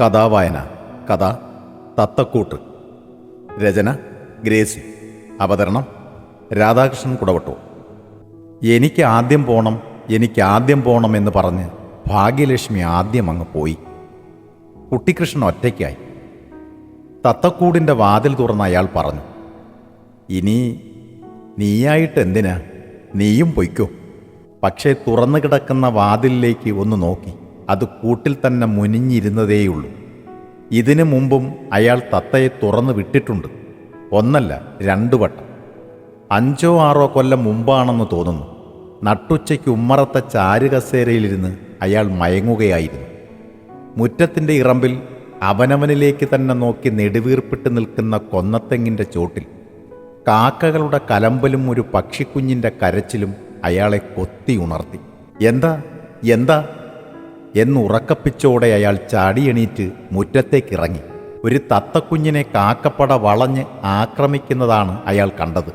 കഥാവായന കഥ തത്തക്കൂട്ട് രചന ഗ്രേസി അവതരണം രാധാകൃഷ്ണൻ കുടവട്ടു എനിക്ക് ആദ്യം പോണം എനിക്ക് ആദ്യം പോണം എന്ന് പറഞ്ഞ് ഭാഗ്യലക്ഷ്മി ആദ്യം അങ്ങ് പോയി. കുട്ടിക്കൃഷ്ണൻ ഒറ്റയ്ക്കായി. തത്തക്കൂടിന്റെ വാതിൽ തുറന്ന് അയാൾ പറഞ്ഞു ഇനി നീയായിട്ട് എന്തിനാ? നീയും പൊയ്ക്കോ. പക്ഷേ തുറന്നു കിടക്കുന്ന വാതിലിലേക്ക് ഒന്ന് നോക്കി. അത് കൂട്ടിൽ തന്നെ മുനിഞ്ഞിരുന്നതേയുള്ളൂ. ഇതിനു മുമ്പും അയാൾ തത്തയെ തുറന്നു വിട്ടിട്ടുണ്ട്. ഒന്നല്ല രണ്ടു വട്ടം. അഞ്ചോ ആറോ കൊല്ലം മുമ്പാണെന്ന് തോന്നുന്നു. നട്ടുച്ചയ്ക്ക് ഉമ്മറത്തെ ചാരുകസേരയിലിരുന്ന് അയാൾ മയങ്ങുകയായിരുന്നു. മുറ്റത്തിന്റെ ഇറമ്പിൽ അവനവനിലേക്ക് തന്നെ നോക്കി നെടുവീർപ്പിട്ട് നിൽക്കുന്ന കൊന്നത്തെങ്ങിന്റെ ചോട്ടിൽ കാക്കകളുടെ കലമ്പലും ഒരു പക്ഷിക്കുഞ്ഞിന്റെ കരച്ചിലും അയാളെ കൊത്തി ഉണർത്തി. എന്താ? എന്താ? എന്ന് ഉറക്കപ്പിച്ചോടെ അയാൾ ചാടിയെണീറ്റ് മുറ്റത്തേക്കിറങ്ങി. ഒരു തത്തക്കുഞ്ഞിനെ കാക്കപ്പട വളഞ്ഞ് ആക്രമിക്കുന്നതാണ് അയാൾ കണ്ടത്.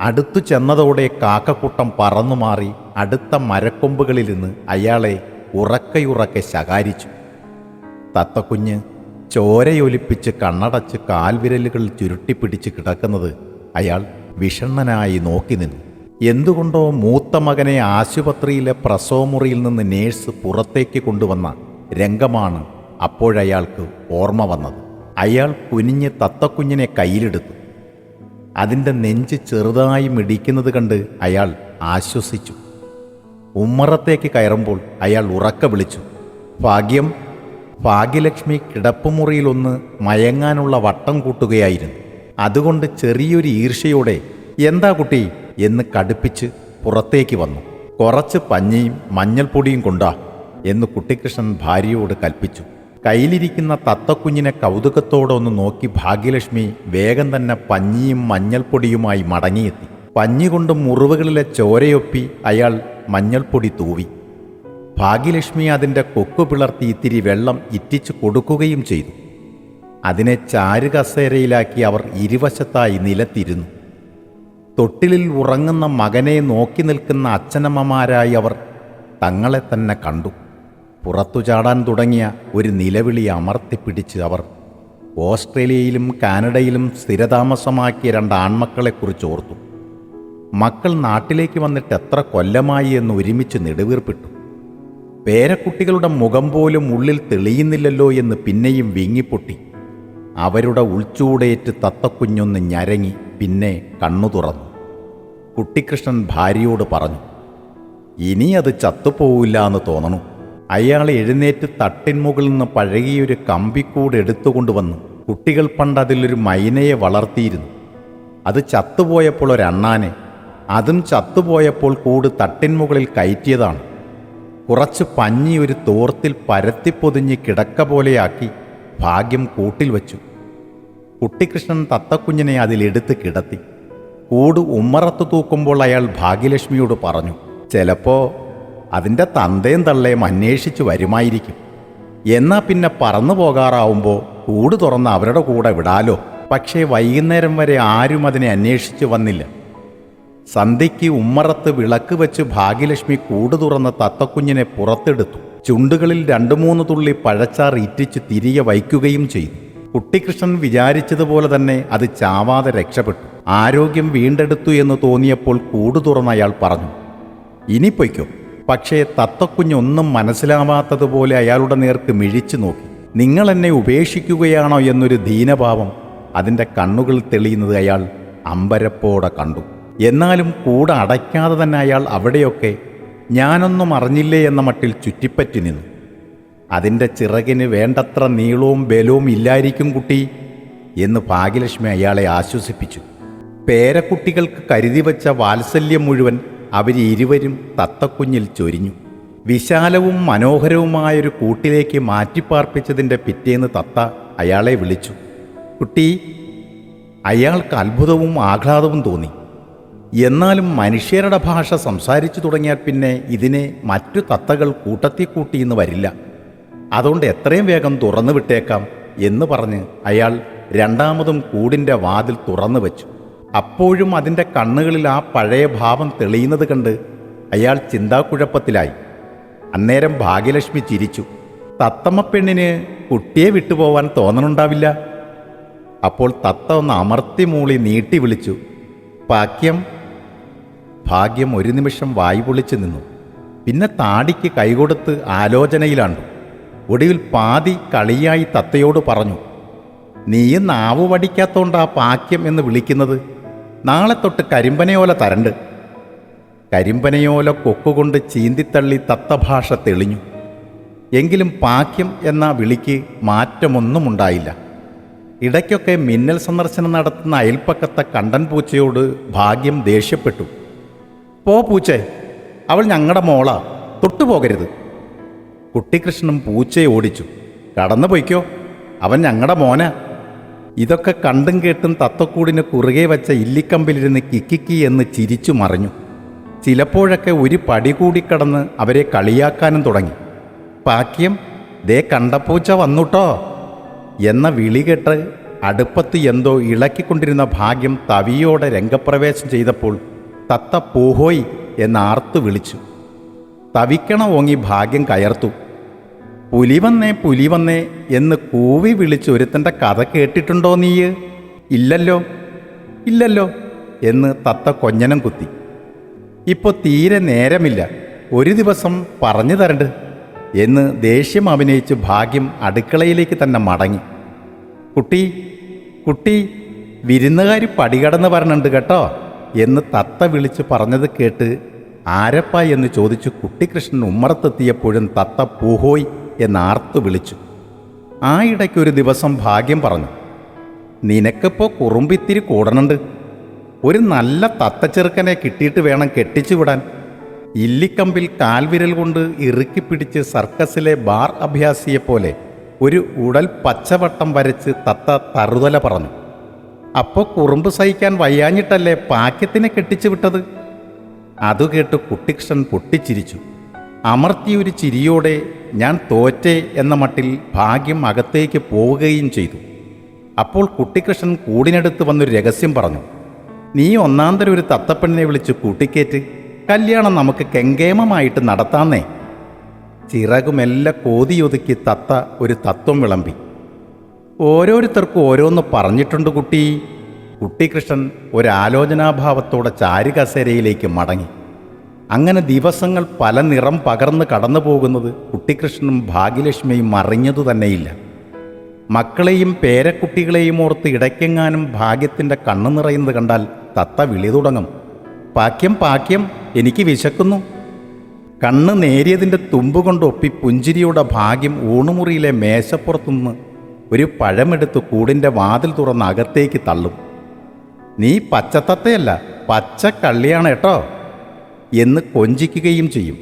അടുത്തു ചെന്നതോടെ കാക്കക്കൂട്ടം പറന്നുമാറി അടുത്ത മരക്കൊമ്പുകളിൽ നിന്ന് അയാളെ ഉറക്കയുറക്കെ ശകാരിച്ചു. തത്തക്കുഞ്ഞ് ചോരയൊലിപ്പിച്ച് കണ്ണടച്ച് കാൽവിരലുകൾ ചുരുട്ടിപ്പിടിച്ച് കിടക്കുന്നത് അയാൾ വിഷണ്ണനായി നോക്കി നിന്നു. എന്തുകൊണ്ടോ മൂത്ത മകനെ ആശുപത്രിയിലെ പ്രസവമുറിയിൽ നിന്ന് നേഴ്സ് പുറത്തേക്ക് കൊണ്ടുവന്ന രംഗമാണ് അപ്പോഴയാൾക്ക് ഓർമ്മ വന്നത്. അയാൾ കുനിഞ്ഞ് തത്തക്കുഞ്ഞിനെ കയ്യിലെടുത്തു. അതിന്റെ നെഞ്ച് ചെറുതായി മിടിക്കുന്നത് കണ്ട് അയാൾ ആശ്വസിച്ചു. ഉമ്മറത്തേക്ക് കയറുമ്പോൾ അയാൾ ഉറക്ക വിളിച്ചു. ഭാഗ്യം ഭാഗ്യലക്ഷ്മി കിടപ്പുമുറിയിലൊന്ന് മയങ്ങാനുള്ള വട്ടം കൂട്ടുകയായിരുന്നു. അതുകൊണ്ട് ചെറിയൊരു ഈർഷ്യയോടെ എന്താ കുട്ടി എന്ന് കടുപ്പിച്ച് പുറത്തേക്ക് വന്നു. കുറച്ച് പഞ്ഞിയും മഞ്ഞൾപ്പൊടിയും കൊണ്ടാ എന്ന് കുട്ടിക്കൃഷ്ണൻ ഭാര്യയോട് കൽപ്പിച്ചു. കയ്യിലിരിക്കുന്ന തത്തക്കുഞ്ഞിനെ കൗതുകത്തോടെ ഒന്ന് നോക്കി ഭാഗ്യലക്ഷ്മി വേഗം തന്നെ പഞ്ഞിയും മഞ്ഞൾപ്പൊടിയുമായി മടങ്ങിയെത്തി. പഞ്ഞി കൊണ്ട് മുറിവുകളിലെ ചോരയൊപ്പി അയാൾ മഞ്ഞൾപ്പൊടി തൂവി. ഭാഗ്യലക്ഷ്മി അതിന്റെ കൊക്കു പിളർത്തി ഇത്തിരി വെള്ളം ഇറ്റിച്ചു കൊടുക്കുകയും ചെയ്തു. അതിനെ ചാരുകസേരയിലാക്കി അവർ ഇരുവശത്തായി നിലത്തിരുന്നു. തൊട്ടിലിൽ ഉറങ്ങുന്ന മകനെ നോക്കി നിൽക്കുന്ന അച്ഛനമ്മമാരായി അവർ തങ്ങളെ തന്നെ കണ്ടു. പുറത്തു ചാടാൻ തുടങ്ങിയ ഒരു നിലവിളി അമർത്തിപ്പിടിച്ച് അവർ ഓസ്ട്രേലിയയിലും കാനഡയിലും സ്ഥിരതാമസമാക്കിയ രണ്ട് ആൺമക്കളെക്കുറിച്ച് ഓർത്തു. മക്കൾ നാട്ടിലേക്ക് വന്നിട്ട് എത്ര കൊല്ലമായി എന്ന് ഒരുമിച്ച് നെടുവീർപ്പിട്ടു. പേരക്കുട്ടികളുടെ മുഖം പോലും ഉള്ളിൽ തെളിയുന്നില്ലല്ലോ എന്ന് പിന്നെയും വീങ്ങിപ്പൊട്ടി. അവരുടെ ഉൾച്ചൂടേറ്റ് തത്തക്കുഞ്ഞൊന്ന് ഞരങ്ങി. പിന്നെ കണ്ണു തുറന്നു. കുട്ടിക്കൃഷ്ണൻ ഭാര്യയോട് പറഞ്ഞു ഇനി അത് ചത്തുപോവില്ല എന്ന് തോന്നണു. അയാൾ എഴുന്നേറ്റ് തട്ടിൻമുകളിൽ നിന്ന് പഴകിയൊരു കമ്പിക്കൂട് എടുത്തുകൊണ്ടുവന്നു. കുട്ടികൾ പണ്ട് അതിലൊരു മൈനയെ വളർത്തിയിരുന്നു. അത് ചത്തുപോയപ്പോൾ ഒരണ്ണാനെ. അതും ചത്തുപോയപ്പോൾ കൂട് തട്ടിൻമുകളിൽ കയറ്റിയതാണ്. കുറച്ച് പഞ്ഞി ഒരു തോർത്തിൽ പരത്തിപ്പൊതിഞ്ഞ് കിടക്ക പോലെയാക്കി ഭാഗ്യം കൂട്ടിൽ വച്ചു. കുട്ടിക്കൃഷ്ണൻ തത്തക്കുഞ്ഞിനെ അതിലെടുത്ത് കിടത്തി. കൂട് ഉമ്മറത്ത് തൂക്കുമ്പോൾ അയാൾ ഭാഗ്യലക്ഷ്മിയോട് പറഞ്ഞു ചിലപ്പോ അതിന്റെ തന്തയും തള്ളയും അന്വേഷിച്ച് വരുമായിരിക്കും. എന്നാ പിന്നെ പറന്നു പോകാറാവുമ്പോൾ കൂട് തുറന്ന് അവരുടെ കൂടെ വിടാലോ? പക്ഷേ വൈകുന്നേരം വരെ ആരും അതിനെ അന്വേഷിച്ച് വന്നില്ല. സന്ധ്യയ്ക്ക് ഉമ്മറത്ത് വിളക്ക് വെച്ച് ഭാഗ്യലക്ഷ്മി കൂട് തുറന്ന് തത്തക്കുഞ്ഞിനെ പുറത്തെടുത്തു. ചുണ്ടുകളിൽ രണ്ടു മൂന്ന് തുള്ളി പഴച്ചാർ ഇറ്റിച്ച് തിരികെ വയ്ക്കുകയും ചെയ്തു. കുട്ടിക്കൃഷ്ണൻ വിചാരിച്ചതുപോലെ തന്നെ അത് ചാവാതെ രക്ഷപ്പെട്ടു. ആരോഗ്യം വീണ്ടെടുത്തു എന്ന് തോന്നിയപ്പോൾ കൂടു തുറന്ന് അയാൾ പറഞ്ഞു ഇനി പൊയ്ക്കോ. പക്ഷേ തത്തക്കുഞ്ഞൊന്നും മനസ്സിലാവാത്തതുപോലെ അയാളുടെ നേർക്ക് മിഴിച്ചു നോക്കി. നിങ്ങൾ എന്നെ ഉപേക്ഷിക്കുകയാണോ എന്നൊരു ദീനഭാവം അതിന്റെ കണ്ണുകൾ തെളിയുന്നത് അയാൾ അമ്പരപ്പോടെ കണ്ടു. എന്നാലും കൂടെ അടയ്ക്കാതെ തന്നെ അയാൾ അവിടെയൊക്കെ ഞാനൊന്നും അറിഞ്ഞില്ലേ എന്ന മട്ടിൽ ചുറ്റിപ്പറ്റി നിന്നു. അതിന്റെ ചിറകിന് വേണ്ടത്ര നീളവും ബലവും ഇല്ലായിരിക്കും കുട്ടി എന്ന് ഭാഗ്യലക്ഷ്മി അയാളെ ആശ്വസിപ്പിച്ചു. പേരക്കുട്ടികൾക്ക് കരുതി വച്ച വാത്സല്യം മുഴുവൻ അവരിരുവരും തത്തക്കുഞ്ഞിൽ ചൊരിഞ്ഞു. വിശാലവും മനോഹരവുമായൊരു കൂട്ടിലേക്ക് മാറ്റിപ്പാർപ്പിച്ചതിന്റെ പിറ്റേന്ന് തത്ത അയാളെ വിളിച്ചു. കുട്ടി അയാൾക്ക് അത്ഭുതവും ആഹ്ലാദവും തോന്നി. എന്നാലും മനുഷ്യരുടെ ഭാഷ സംസാരിച്ചു തുടങ്ങിയാൽ പിന്നെ ഇതിനെ മറ്റു തത്തകൾ കൂട്ടത്തിൽ കൂട്ടിയെന്ന് വരില്ല. അതുകൊണ്ട് എത്രയും വേഗം തുറന്നു വിട്ടേക്കാം എന്ന് പറഞ്ഞ് അയാൾ രണ്ടാമതും കൂടിന്റെ വാതിൽ തുറന്നു വെച്ചു. അപ്പോഴും അതിന്റെ കണ്ണുകളിൽ ആ പഴയ ഭാവം തെളിയുന്നത് കണ്ട് അയാൾ ചിന്താക്കുഴപ്പത്തിലായി. അന്നേരം ഭാഗ്യലക്ഷ്മി ചിരിച്ചു. തത്തമ്മ പെണ്ണിന് കുട്ടിയെ വിട്ടുപോവാൻ തോന്നണുണ്ടാവില്ല. അപ്പോൾ തത്ത ഒന്ന് അമർത്തി മൂളി നീട്ടി വിളിച്ചു. ഭാഗ്യം ഭാഗ്യം ഒരു നിമിഷം വായു പൊളിച്ചു നിന്നു. പിന്നെ താടിക്ക് കൈകൊടുത്ത് ആലോചനയിലാണ്ടു. ഒടുവിൽ പാതി കളിയായി തത്തയോട് പറഞ്ഞു നീ നാവ് വടിക്കാത്തോണ്ടാ പാക്യം എന്ന് വിളിക്കുന്നത്? നാളെ തൊട്ട് കരിമ്പനയോല തരണ്ട്. കരിമ്പനയോല കൊക്കുകൊണ്ട് ചീന്തിത്തള്ളി തത്തഭാഷ തെളിഞ്ഞു. എങ്കിലും പാക്യം എന്ന വിളിക്ക് മാറ്റമൊന്നുമുണ്ടായില്ല. ഇടയ്ക്കൊക്കെ മിന്നൽ സന്ദർശനം നടത്തുന്ന അയൽപ്പക്കത്തെ കണ്ടൻ പൂച്ചയോട് ഭാഗ്യം ദേഷ്യപ്പെട്ടു. പോ പൂച്ചേ അവൾ ഞങ്ങളുടെ മോളാ തൊട്ടുപോകരുത്. കുട്ടിക്കൃഷ്ണൻ പൂച്ചയെ ഓടിച്ചു. കടന്നു പൊയ്ക്കോ. അവൻ ഞങ്ങളുടെ മോന. ഇതൊക്കെ കണ്ടും കേട്ടും തത്തക്കൂടിന് കുറുകെ വച്ച ഇല്ലിക്കമ്പിലിരുന്ന് കിക്കിക്കി എന്ന് ചിരിച്ചു മറിഞ്ഞു. ചിലപ്പോഴൊക്കെ ഒരു പടി കൂടി കടന്ന് അവരെ കളിയാക്കാനും തുടങ്ങി. പാക്യം ദേ കണ്ടപ്പൂച്ച വന്നുട്ടോ. എന്ന വിളി കേട്ട് അടുപ്പത്ത് എന്തോ ഇളക്കിക്കൊണ്ടിരുന്ന ഭാഗ്യം തവിയോടെ രംഗപ്രവേശം ചെയ്തപ്പോൾ തത്ത പൂഹോയ് എന്ന് ആർത്തു വിളിച്ചു. തവിക്കണ ഓങ്ങി ഭാഗ്യം കയർത്തു. പുലി വന്നേ പുലി വന്നേ എന്ന് കൂവി വിളിച്ച് ഒരുത്തന്റെ കഥ കേട്ടിട്ടുണ്ടോ നീയ്? ഇല്ലല്ലോ ഇല്ലല്ലോ എന്ന് തത്ത കൊഞ്ഞനം കുത്തി. ഇപ്പോൾ തീരെ നേരമില്ല. ഒരു ദിവസം പറഞ്ഞു തരണ്ട് എന്ന് ദേഷ്യം അഭിനയിച്ച് ഭാഗ്യം അടുക്കളയിലേക്ക് തന്നെ മടങ്ങി. കുട്ടി കുട്ടി വിരുന്നുകാരി പടികടന്ന് വരണുണ്ട് കേട്ടോ എന്ന് തത്ത വിളിച്ച് പറഞ്ഞത് കേട്ട് ആരപ്പ എന്ന് ചോദിച്ചു കുട്ടിക്കൃഷ്ണൻ ഉമ്മറത്തെത്തിയപ്പോഴും തത്ത പൂഹോയ്. എന്ന് ആർത്തു വിളിച്ചു. ആ ഇടയ്ക്കൊരു ദിവസം ഭാഗ്യം പറഞ്ഞു നിനക്കിപ്പോൾ കുറുമ്പിത്തിരി കൂടണുണ്ട്. ഒരു നല്ല തത്തച്ചെറുക്കനെ കിട്ടിയിട്ട് വേണം കെട്ടിച്ചു വിടാൻ. ഇല്ലിക്കമ്പിൽ കാൽവിരൽ കൊണ്ട് ഇറുക്കി പിടിച്ച് സർക്കസിലെ ബാർ അഭ്യാസിയെപ്പോലെ ഒരു ഉടൽ പച്ചവട്ടം വരച്ച് തത്ത തറുതല പറഞ്ഞു അപ്പോൾ കുറുമ്പ് സഹിക്കാൻ വയ്യാഞ്ഞിട്ടല്ലേ പാക്യത്തിനെ കെട്ടിച്ചു വിട്ടത്? അതുകേട്ട് കുട്ടികൃഷ്ണൻ പൊട്ടിച്ചിരിച്ചു. അമർത്തിയൊരു ചിരിയോടെ ഞാൻ തോറ്റേ എന്ന മട്ടിൽ ഭാഗ്യം അകത്തേക്ക് പോവുകയും ചെയ്തു. അപ്പോൾ കുട്ടിക്കൃഷ്ണൻ കൂടിനടുത്ത് വന്നൊരു രഹസ്യം പറഞ്ഞു. നീ ഒന്നാന്തരം ഒരു തത്തപ്പെണ്ണിനെ വിളിച്ച് കൂട്ടിക്കേറ്റ് കല്യാണം നമുക്ക് കെങ്കേമമായിട്ട് നടത്താന്നേ. ചിറകുമെല്ല കോതിയൊതുക്കി തത്ത ഒരു തത്വം വിളമ്പി. ഓരോരുത്തർക്കും ഓരോന്ന് പറഞ്ഞിട്ടുണ്ട് കുട്ടി. കുട്ടികൃഷ്ണൻ ഒരാലോചനാഭാവത്തോടെ ചാരുകസേരയിലേക്ക് മടങ്ങി. അങ്ങനെ ദിവസങ്ങൾ പല നിറം പകർന്ന് കടന്നു പോകുന്നത് കുട്ടിക്കൃഷ്ണനും ഭാഗ്യലക്ഷ്മിയും അറിഞ്ഞതു തന്നെയില്ല. മക്കളെയും പേരക്കുട്ടികളെയും ഓർത്ത് ഇടയ്ക്കെങ്ങാനും ഭാഗ്യത്തിന്റെ കണ്ണു നിറയുന്നത് കണ്ടാൽ തത്ത വിളി തുടങ്ങും. പാക്യം പാക്യം എനിക്ക് വിശക്കുന്നു. കണ്ണ് നേരിയതിന്റെ തുമ്പ് കൊണ്ടൊപ്പി പുഞ്ചിരിയുടെ ഭാഗ്യം ഊണുമുറിയിലെ മേശപ്പുറത്തുനിന്ന് ഒരു പഴമെടുത്ത് കൂടിന്റെ വാതിൽ തുറന്ന് അകത്തേക്ക് തള്ളും. നീ പച്ചത്തത്തയല്ല പച്ച കള്ളിയാണ് കേട്ടോ. എന്ന് കൊഞ്ചിക്കുകയും ചെയ്യും.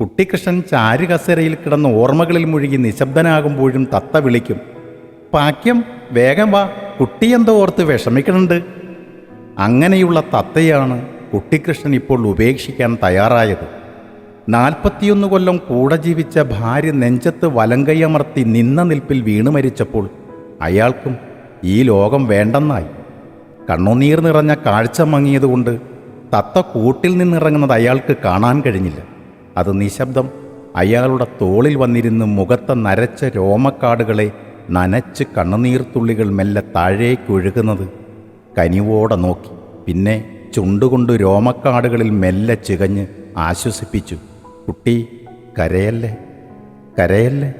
കുട്ടിക്കൃഷ്ണൻ ചാരുകസേരയിൽ കിടന്ന ഓർമ്മകളിൽ മുഴുകി നിശബ്ദനാകുമ്പോഴും തത്ത വിളിക്കും പാക്യം വേഗം വാ കുട്ടിയെന്തോ ഓർത്ത് വിഷമിക്കുന്നുണ്ട് അങ്ങനെയുള്ള തത്തയാണ് കുട്ടിക്കൃഷ്ണൻ ഇപ്പോൾ ഉപേക്ഷിക്കാൻ തയ്യാറായത്. നാൽപ്പത്തിയൊന്ന് കൊല്ലം കൂടെ ജീവിച്ച ഭാര്യ നെഞ്ചത്ത് വലങ്കൈയമർത്തി നിന്ന നിൽപ്പിൽ വീണു മരിച്ചപ്പോൾ അയാൾക്കും ഈ ലോകം വേണ്ടെന്നായി. കണ്ണുനീർ നിറഞ്ഞ കാഴ്ച മങ്ങിയതുകൊണ്ട് തത്ത കൂട്ടിൽ നിന്നിറങ്ങുന്നത് അയാൾക്ക് കാണാൻ കഴിഞ്ഞില്ല. അത് നിശബ്ദം അയാളുടെ തോളിൽ വന്നിരുന്ന് മുഖത്ത നരച്ച രോമക്കാടുകളെ നനച്ച് കണ്ണുനീർത്തുള്ളികൾ മെല്ലെ താഴേക്കൊഴുകുന്നത് കനിവോടെ നോക്കി. പിന്നെ ചുണ്ടുകൊണ്ട് രോമക്കാടുകളിൽ മെല്ലെ ചികഞ്ഞ് ആശ്വസിപ്പിച്ചു. കുട്ടി കരയല്ലേ? കരയല്ലേ?